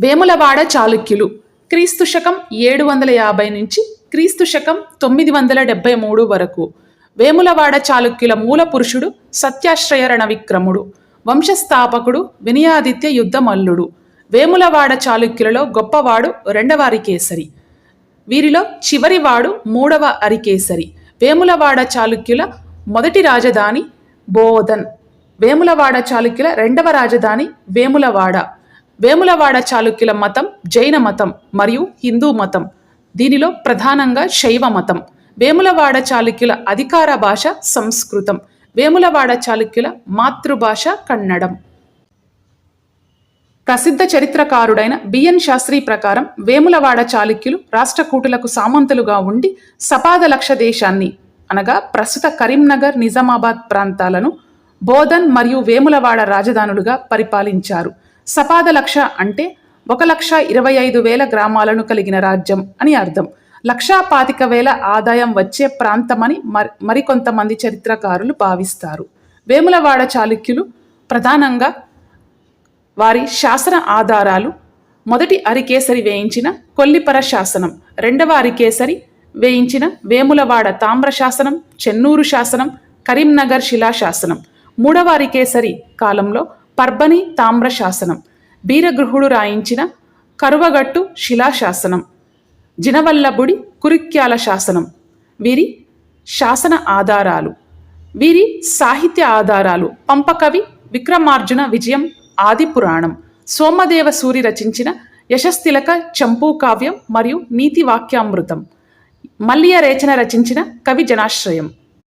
వేములవాడ చాళుక్యులు. క్రీస్తు శకం ఏడు వందల యాభై నుంచి క్రీస్తు శకం తొమ్మిది వందల డెబ్బై మూడు వరకు. వేములవాడ చాళుక్యుల మూల పురుషుడు సత్యాశ్రయ రణవిక్రముడు వంశస్థాపకుడు వినయాదిత్య యుద్ధమల్లుడు. వేములవాడ చాళుక్యులలో గొప్పవాడు రెండవ అరికేసరి. వీరిలో చివరివాడు మూడవ అరికేసరి. వేములవాడ చాళుక్యుల మొదటి రాజధాని బోధన్. వేములవాడ చాళుక్యుల రెండవ రాజధాని వేములవాడ. వేములవాడ చాళుక్యుల మతం జైన మతం మరియు హిందూ మతం. దీనిలో ప్రధానంగా శైవ మతం. వేములవాడ చాళుక్యుల అధికార భాష సంస్కృతం. వేములవాడ చాళుక్యుల మాతృభాష కన్నడం. ప్రసిద్ధ చరిత్రకారుడైన బిఎన్ శాస్త్రి ప్రకారం వేములవాడ చాళుక్యులు రాష్ట్రకూటులకు సామంతులుగా ఉండి సపాద లక్ష దేశాన్ని అనగా ప్రస్తుత కరీంనగర్ నిజామాబాద్ ప్రాంతాలను బోధన్ మరియు వేములవాడ రాజధానులుగా పరిపాలించారు. సపాద లక్ష అంటే ఒక లక్ష ఇరవై ఐదు వేల గ్రామాలను కలిగిన రాజ్యం అని అర్థం. లక్షా పాతిక వేల ఆదాయం వచ్చే ప్రాంతమని మరి మరికొంతమంది చరిత్రకారులు భావిస్తారు. వేములవాడ చాళుక్యులు ప్రధానంగా వారి శాసన ఆధారాలు మొదటి అరికేసరి వేయించిన కొల్లిపర శాసనం రెండవ అరికేసరి వేయించిన వేములవాడ తామ్ర శాసనం చెన్నూరు శాసనం కరీంనగర్ శిలాశాసనం మూడవ అరికేసరి కాలంలో పర్బని తామ్ర శాసనం. బీరగృహుడు రాయించిన కరువగట్టు శిలాశాసనం జినవల్లభుడి కురిక్యాల శాసనం. వీరి శాసన ఆధారాలు. వీరి సాహిత్య ఆధారాలు. పంపకవి విక్రమార్జున విజయం ఆది పురాణం. సోమదేవ సూరి రచించిన యశస్తిలక చంపూ కావ్యం మరియు నీతివాక్యామృతం మల్లియ రేచన రచించిన కవి జనాశ్రయం.